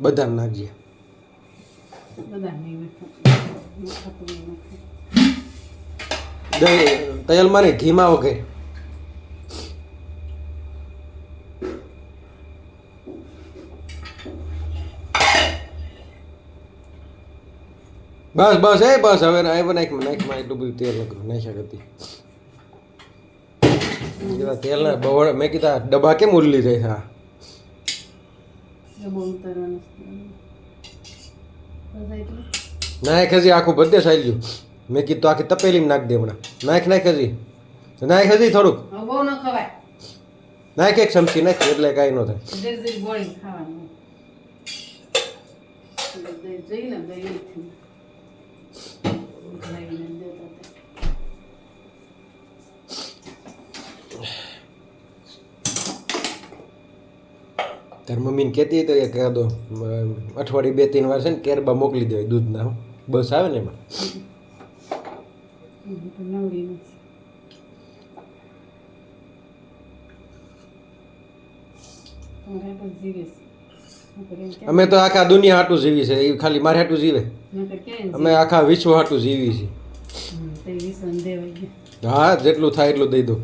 બદામ નાખજે. નાખું નાખું દહીં તેલમાં નહીં ઘીમાં વગર બસ બસ, એ બસ, હવે આવ્યો નાખમાં નાખમાં એટલું બધું તેલ લગરું નાખ્યા કરતી. કીધા તેલ ના બવડ મેં કીધા ડબ્બા કેમ ઉલ્લી રહી હા નાખ હજી આખું બધે સાઈ ગયું મેં કીધું આખી તપેલી નાખ દે હમણાં નાખ નાખ હજી નાખ હજી થોડુંક નાખ એક ચમચી નાખ એટલે કાંઈ ન થાય તાર મમ્મીને કહેતી તો એક દો અઠવાડિયે બે ત્રણ વાર છે ને કેરબા મોકલી દેવાય દૂધના. બસ આવે ને એમાં? અમે તો આખા દુનિયા હાટું જીવી છે. એ ખાલી મારે હાટું જીવે. અમે આખા વિશ્વ હાટું જીવી છીએ. હા જેટલું થાય એટલું દઈ દો.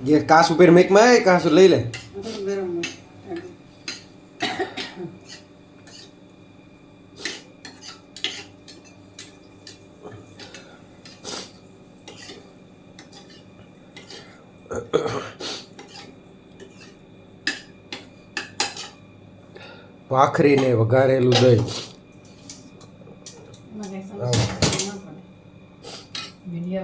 ये काश ऊपर मेक में है काश ले ले ભાખરીને વઘારેલું દહીં મિડિયા